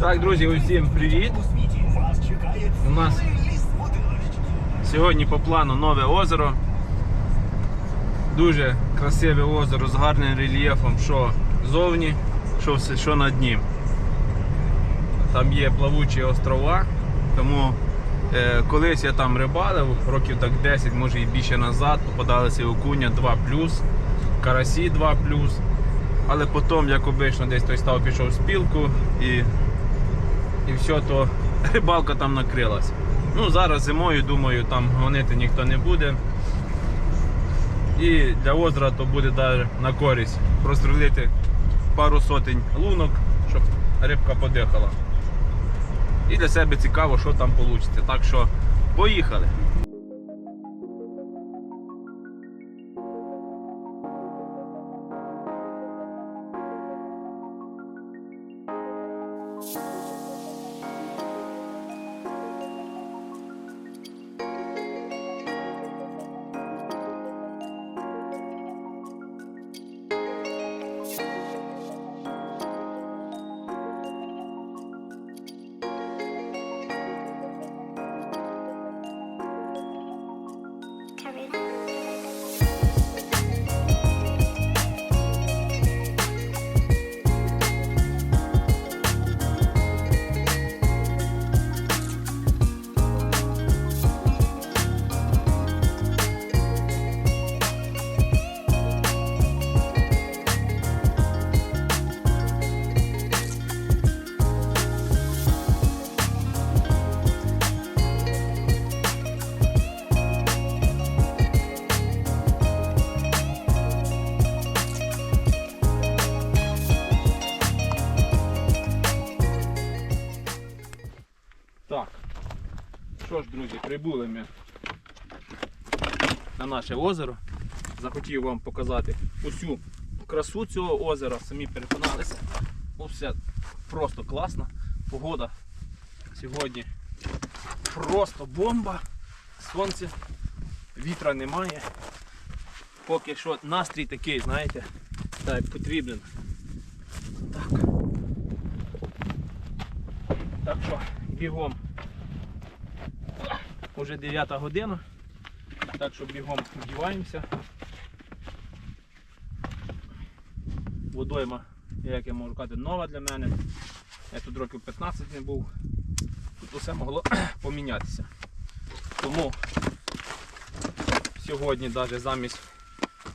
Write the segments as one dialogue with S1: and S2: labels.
S1: Так, друзі, усім привіт! У нас сьогодні по плану нове озеро. Дуже красиве озеро з гарним рельєфом, що зовні, що, все, що на дні. Там є плавучі острова, тому е, колись я там рибалив, років так 10, може і більше назад, попадалися окуня 2 карасі 2 але потім, як обично, десь той став пішов в спілку і, і все, то рибалка там накрилась. Ну, зараз зимою, думаю, там гонити ніхто не буде. І для озера то буде навіть на користь прострілити пару сотень лунок, щоб рибка подихала. І для себе цікаво, що там вийде. Так що поїхали. Hoşçakalın. Так. Що ж, друзі, прибули ми на наше озеро. Захотів вам показати усю красу цього озера. Самі переконалися. Ну, все просто класно. Погода сьогодні просто бомба. Сонце, вітра немає. Поки що настрій такий, знаєте, так потрібен. Так. Так що, бігом. Уже 9 година, так що бігом вдіваємося. Водойма, як я можу казати, нова для мене. Я тут років 15 не був. Тут усе могло помінятися. Тому сьогодні навіть замість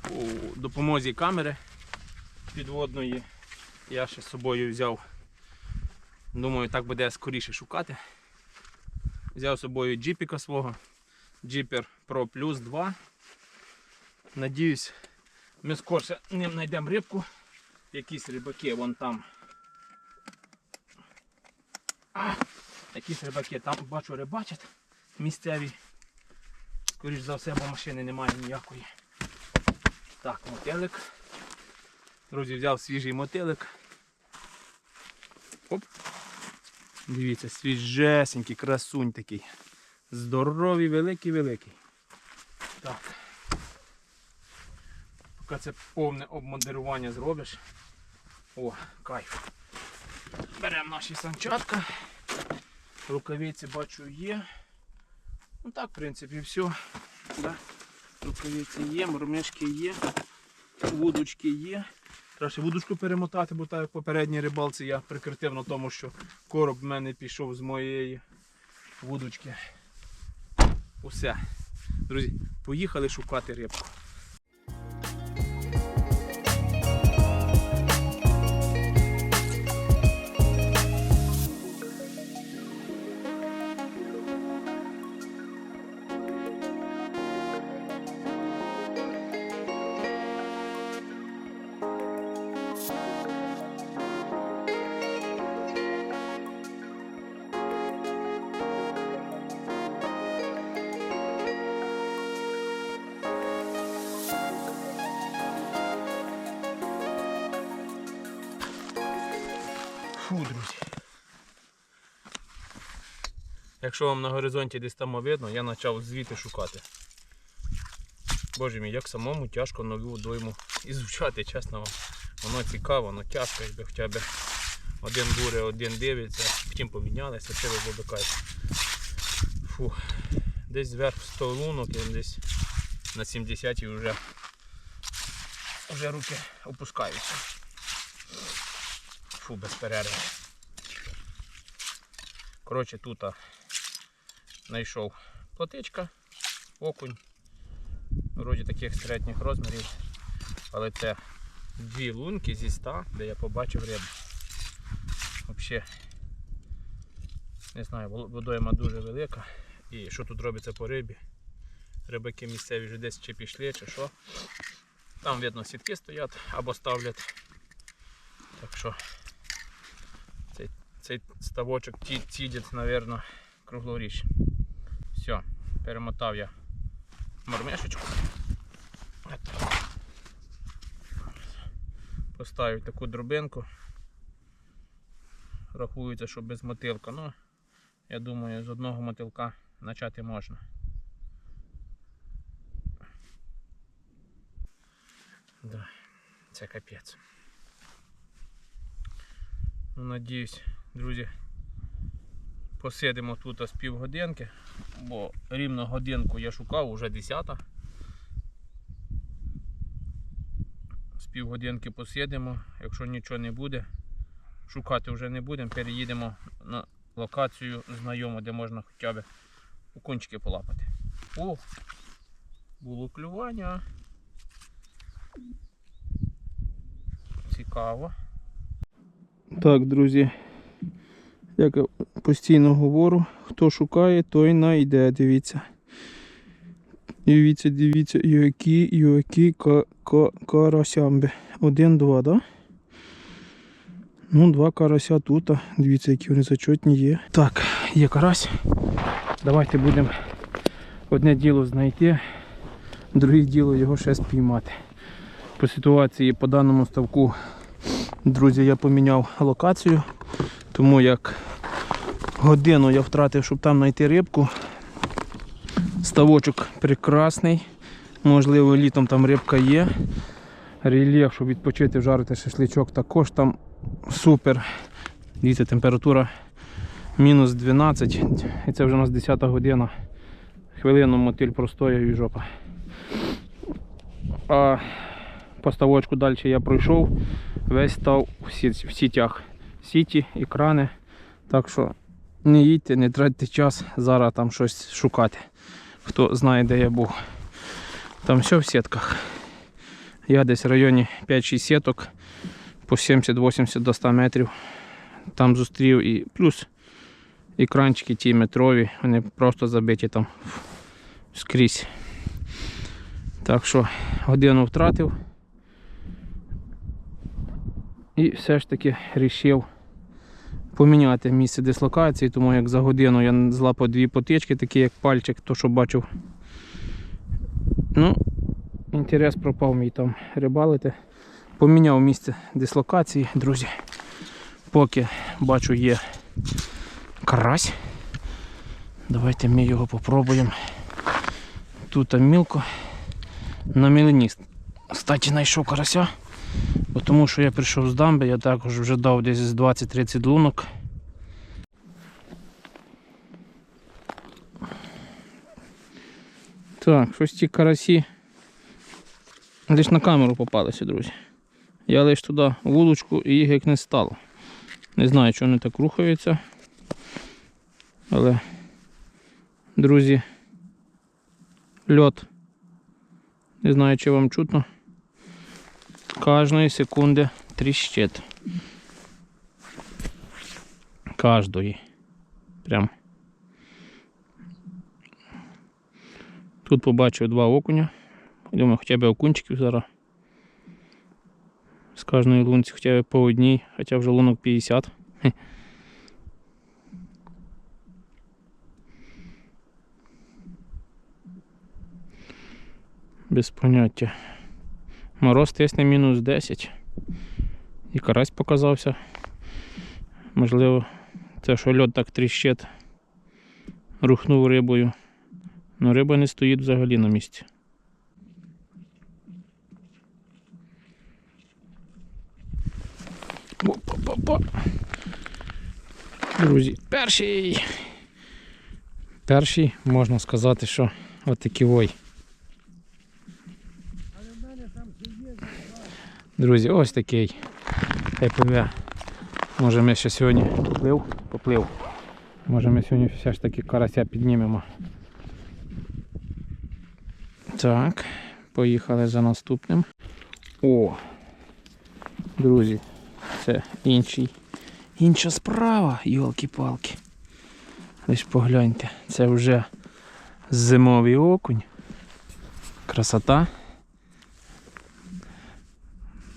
S1: у допомозі камери підводної я ще з собою взяв. Думаю, так буде скоріше шукати. Взяв з собою джіпіка свого. Джіпер Pro Plus 2. Надіюсь, ми скорше ним знайдемо рибку. Якісь рибаки вон там. А, якісь рибаки там бачу рибачать місцеві. Скоріш за все, бо машини немає ніякої. Так, мотилик. Друзі, взяв свіжий мотилик. Оп. Дивіться, свіжесенький, красунь такий. Здоровий, великий, великий. Так. Поки це повне обмодерування зробиш. О, кайф. Беремо наші санчатка. Рукавиці бачу є. Ну так, в принципі, все. Да. Рукавиці є, мормишки є, вудочки є. Треба ще вудочку перемотати, бо так як попередній рибалці я прикритив на тому, що короб в мене пішов з моєї вудочки. Усе. Друзі, поїхали шукати рибку. Якщо вам на горизонті десь там видно, я почав звідти шукати. Боже мій, як самому тяжко нову дойму ізучати, чесно вам. Воно цікаво, воно тяжко, якби хоча б Один буре, один дивиться, втім помінялися, це було кайф. Фу. Десь зверху 100 лунок і десь на 70 і вже, вже руки опускаються. Фу, без перерви. Коротше, тут знайшов плотичка, окунь. Вроді таких середніх розмірів. Але це дві лунки зі 100, де я побачив рибу. Взагалі, не знаю, водойма дуже велика. І що тут робиться по рибі? Рибаки місцеві вже десь чи пішли, чи що. Там видно сітки стоять або ставлять. Так що цей, цей ставочок ті- цідять, мабуть, круглоріч. Перемотав я мормешечку. Отак. Поставив таку дробинку. Рахується, що без мотилка. Ну, я думаю, з одного мотилка почати можна. Да, це капець. Ну, надіюсь, друзі, посидимо тут з півгодинки, бо рівно годинку я шукав, уже 10. З півгодинки посидимо, якщо нічого не буде, шукати вже не будемо, переїдемо на локацію знайому, де можна хоча б окунчики полапати. О! Було клювання. Цікаво. Так, друзі, як я постійно говорю, хто шукає, той знайде, дивіться. Дивіться, дивіться, які, які ка, ка, карасямби. Один, два, да? Ну, два карася тут. Дивіться, які вони зачетні є. Так, є карась. Давайте будемо одне діло знайти, друге діло його ще спіймати. По ситуації по даному ставку, друзі, я поміняв локацію, тому як годину я втратив, щоб там знайти рибку. Ставочок прекрасний. Можливо, літом там рибка є. Рельєф, щоб відпочити, вжарити шашличок, також там супер. Дивіться, температура мінус 12. І це вже у нас 10 година. Хвилину мотиль простояв і жопа. А по ставочку далі я пройшов. Весь став в сітях. Сіті, екрани. Так що не їдьте, не тратьте час зараз там щось шукати. Хто знає, де я був. Там все в сітках. Я десь в районі 5-6 сіток по 70-80 до 100 метрів. Там зустрів і плюс екранчики ті метрові, вони просто забиті там скрізь. Так що годину втратив. І все ж таки вирішив поміняти місце дислокації, тому як за годину я злапав дві потички, такі як пальчик, то що бачив. Ну, інтерес пропав мій там рибалити. Поміняв місце дислокації, друзі. Поки бачу є карась. Давайте ми його попробуємо. Тут мілко. На мілені. Кстати, знайшов карася. Бо Тому що я прийшов з дамби, я також вже дав десь 20-30 лунок. Так, щось ці карасі лише на камеру попалися, друзі. Я лише туди вулочку і їх як не стало. Не знаю, чого вони так рухаються. Але, друзі, льот. Не знаю, чи вам чутно. Кожної секунди тріщить. Кожної. Прям. Тут побачив два окуня. Думаю, хоча б окунчиків зараз. З кожної лунці хоча б по одній, хоча вже лунок 50. Без поняття. Мороз тисне мінус 10. І карась показався. Можливо, це що льод так тріщить, рухнув рибою. Ну риба не стоїть взагалі на місці. Опа-па-па. Друзі, перший. Перший, можна сказати, що отакий ой. Друзі, ось такий. Хай пливе. Може ми ще сьогодні поплив? Поплив. Може ми сьогодні все ж таки карася піднімемо. Так, поїхали за наступним. О! Друзі, це інший. Інша справа, йолки-палки. Ось погляньте, це вже зимовий окунь. Красота.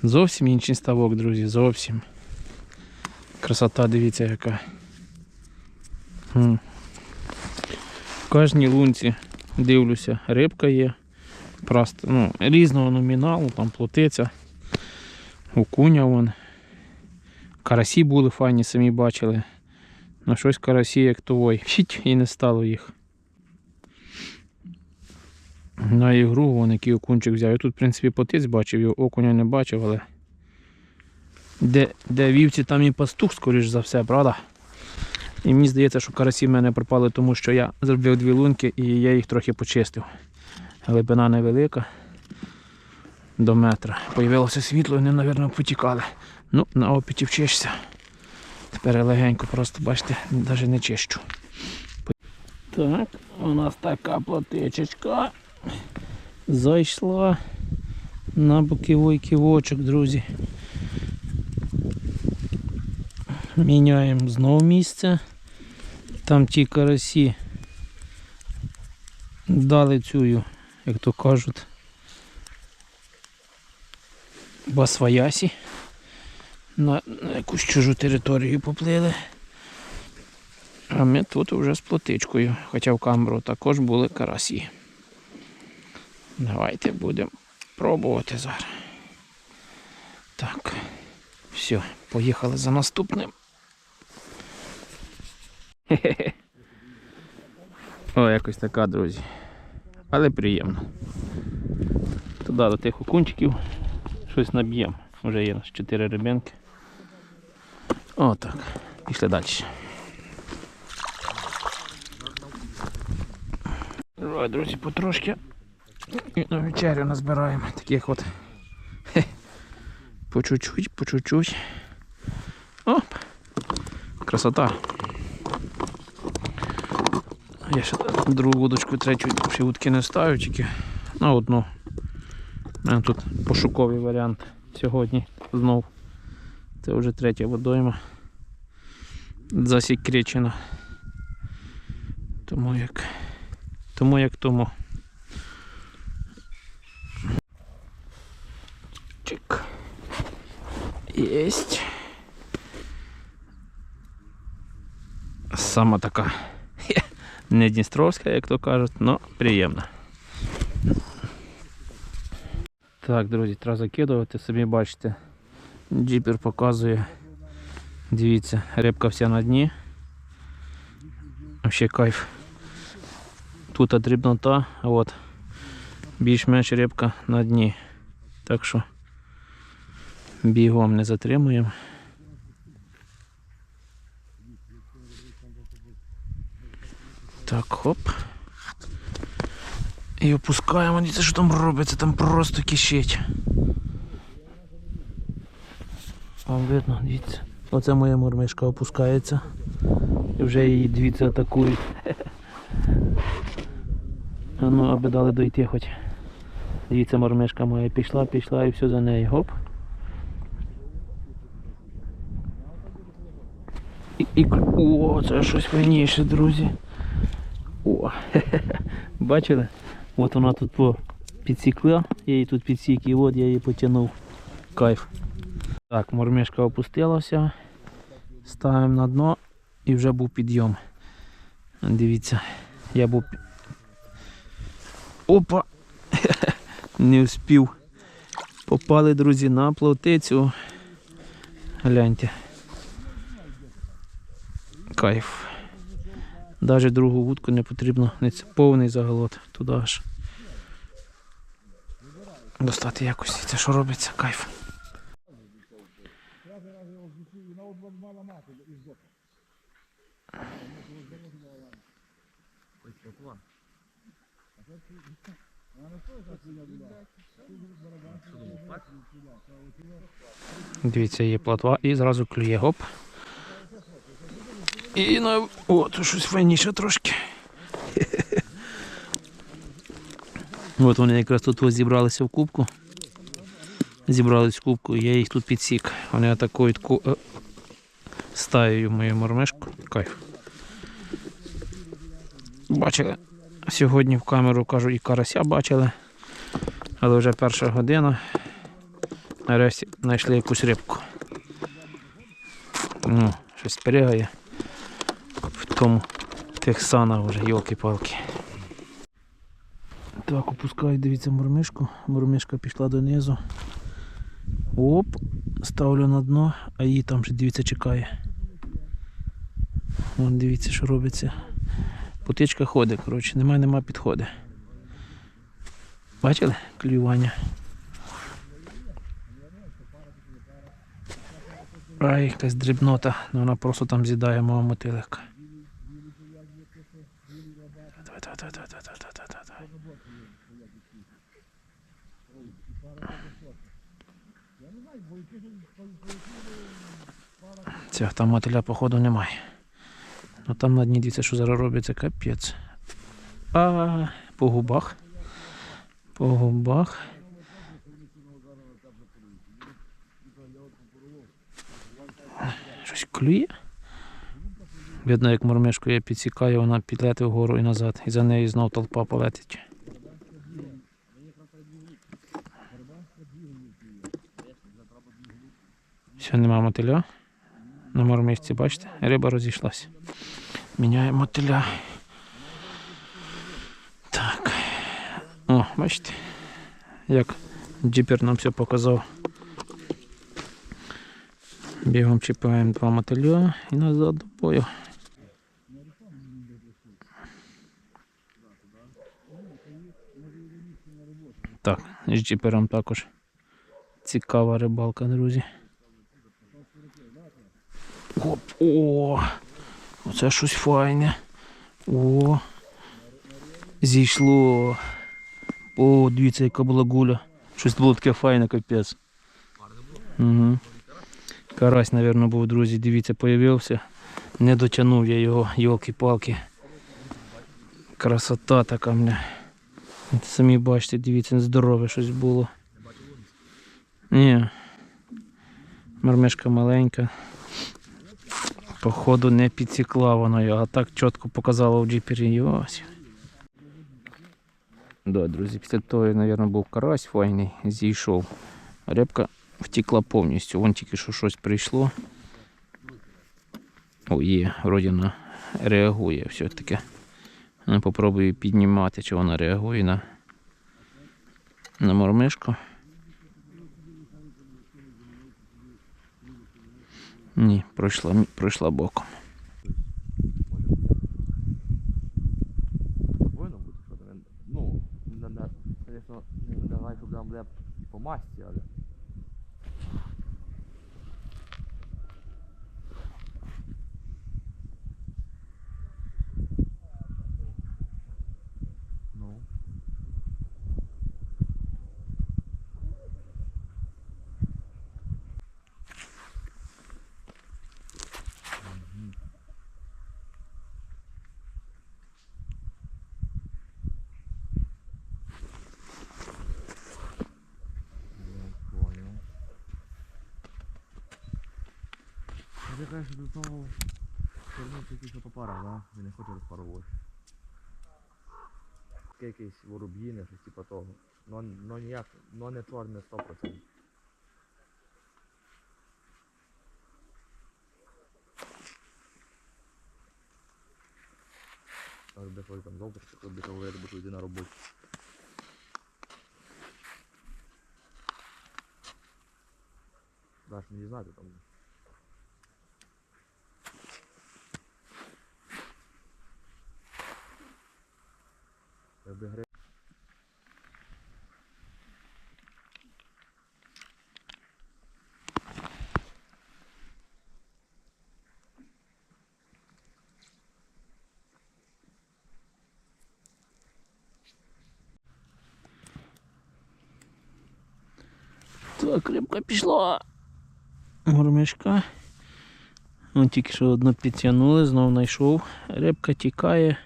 S1: Зовсім інший ставок, друзі, зовсім. Красота, дивіться яка. В кожній лунці дивлюся, рибка є. Просто ну, різного номіналу, там плотиця, окуня вон. Карасі були файні, самі бачили. Ну щось карасі як той. Щить і не стало їх. На ігру вон який окунчик взяв. Я тут, в принципі, потиць бачив, його окуня не бачив, але де, де вівці, там і пастух, скоріш за все, правда? І мені здається, що карасі в мене пропали, тому що я зробив дві лунки і я їх трохи почистив. Глибина невелика. До метра. Появилося світло, вони, мабуть, потікали. Ну, на опіті вчишся. Тепер легенько, просто бачите, навіть не чищу. Так, у нас така платичечка. Зайшла на боковий ківочок, друзі. Міняємо знову місце. Там ті карасі дали цю, як то кажуть, басваясі. На, якусь чужу територію поплили. А ми тут вже з плотичкою, хоча в камеру також були карасі. Давайте будемо пробувати зараз. Так, все, поїхали за наступним. Хе-хе-хе. О, якось така, друзі. Але приємно. Туди до тих окунчиків щось наб'ємо. Вже є нас 4 рибинки. О, так. Пішли далі. Давай, друзі, потрошки. І на вечерю назбираємо таких от. Хе. По чуть-чуть, по чуть-чуть. Оп! Красота. Я ще другу вудочку, третю ще вудки не ставлю, тільки на одну. У мене тут пошуковий варіант сьогодні знов. Це вже третя водойма. Засікречена. Тому як. Тому як тому. Єсть. Сама така. хе, Не Дністровська, як то кажуть, але приємна. Так, друзі, треба закидувати, собі бачите. Джіпер показує. Дивіться, рибка вся на дні. Вообще кайф. Тут дрібнота, а от більш-менш рибка на дні. Так що бігом не затримуємо. Так, хоп. І опускаємо, дивіться, що там робиться, там просто кишить. Вам видно, дивіться. Оце моя мурмишка опускається. І вже її дивіться атакують. Ну, аби дали дойти хоч. Дивіться, мормишка моя пішла, пішла і все за нею. Гоп. І. О, це щось файніше, друзі. О, бачили? От вона тут підсікла, я її тут підсік і от я її потягнув. Кайф. Так, мормишка опустилася. Ставимо на дно і вже був підйом. Дивіться, я був. Опа! Не вспів. Попали, друзі, на плотицю. Гляньте. Кайф. Навіть другу вудку не потрібно, це повний заголот, туди аж. Достати якось це що робиться, кайф. Дивіться, є платва і зразу клює гоп. І на. О, тут щось файніше трошки. От вони якраз тут ось зібралися в кубку. Зібрались в кубку, я їх тут підсік. Вони атакують ку... е, стаєю мою мормишку. Кайф. Бачили. Сьогодні в камеру кажу і карася бачили. Але вже перша година. Нарешті знайшли якусь рибку. Ну, щось перегає в тому санах вже, йолки-палки. Так, опускаю, дивіться, мурмишку. Мурмишка пішла донизу. Оп, ставлю на дно, а її там вже дивіться чекає. Вон дивіться, що робиться. Потичка ходить, коротше, нема, нема підходи. Бачили клювання? Ай, якась дрібнота, ну вона просто там з'їдає мого мотилика. Давай, давай, давай, давай, давай. Ця там мотиля походу немає. Ну там на дні дивіться, що зараз робиться капець. А по губах. По губах. Щось клює. Видно, як мормишку я підсікаю, вона підлетить вгору і назад. І за нею знов толпа полетить. Все, нема мотиля. На мормишці, бачите, риба розійшлась. Міняємо мотиля. Так. О, бачите, як джипер нам все показав. Бігом чіпаємо два мотиля і назад до бою. Так, з джипером також цікава рибалка, друзі. Оп, о! Оце щось файне. О! Зійшло. О, дивіться, яка була гуля. Щось було таке файне, капець. Угу. Карась, мабуть, був, друзі, дивіться, появився. Не дотягнув я його, йолки-палки. Красота така мене. Самі бачите, дивіться, здорове щось було. Ні. Мармишка маленька. Походу не підсікла воно його, а так чітко показало в джипері. І Ось. Да, друзі, після того, мабуть, був карась файний, зійшов. Рибка втекла повністю. Вон тільки що щось прийшло. О, є, вроді вона реагує все-таки. Ну, попробую піднімати, чи вона реагує на, на мормишку. Ні, пройшла, пройшла боком.
S2: Ну, звісно, не давай, щоб там буде по масті, але. Ну. Я понял. Я кажеш, до того чорнув тільки що да? Він не хоче розпарувати. Таке якесь вороб'їне, щось типа того. Но, но ніяк, но не чорне 100%. Аж де хоч там завтра, що буде говорити, бо йде на роботу. Даш мені знати там. Якби гри...
S1: Так, рибка пішла. Мормишка. Вон тільки що одну підтягнули, знов знайшов. Рибка тікає.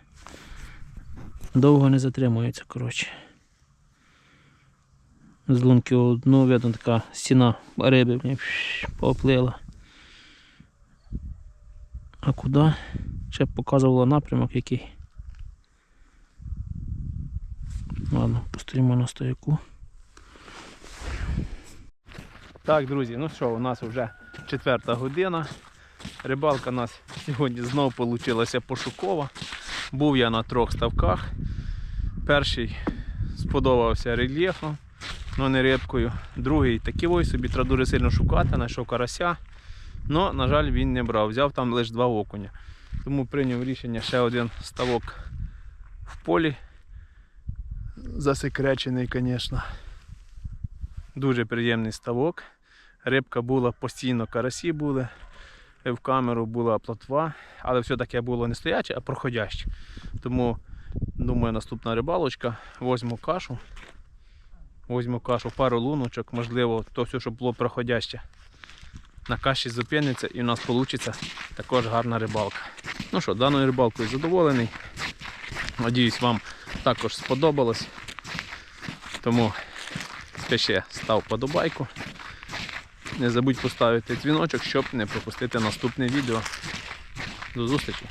S1: Довго не затримується, коротше. З лунки одну, видно така стіна риби блін, поплила. А куди? Ще б показувало напрямок який. Ладно, постоїмо на стояку. Так, друзі, ну що, у нас вже четверта година. Рибалка у нас сьогодні знову вийшла пошукова. Був я на трьох ставках. Перший сподобався рельєфом, але не рибкою. Другий такий ось собі треба дуже сильно шукати, знайшов карася. Але, на жаль, він не брав. Взяв там лише два окуня. Тому прийняв рішення ще один ставок в полі. Засекречений, звісно. Дуже приємний ставок. Рибка була постійно, карасі були. В камеру була плотва, але все-таки було не стояче, а проходяще. Тому, думаю, наступна рибалочка. Возьму кашу. Возьму кашу, пару луночок, можливо, то все, що було проходяще. На каші зупиниться і в нас вийде також гарна рибалка. Ну що, даною рибалкою задоволений. Надіюсь, вам також сподобалось. Тому ще став подобайку. Не забудь поставити дзвіночок, щоб не пропустити наступне відео. До зустрічі!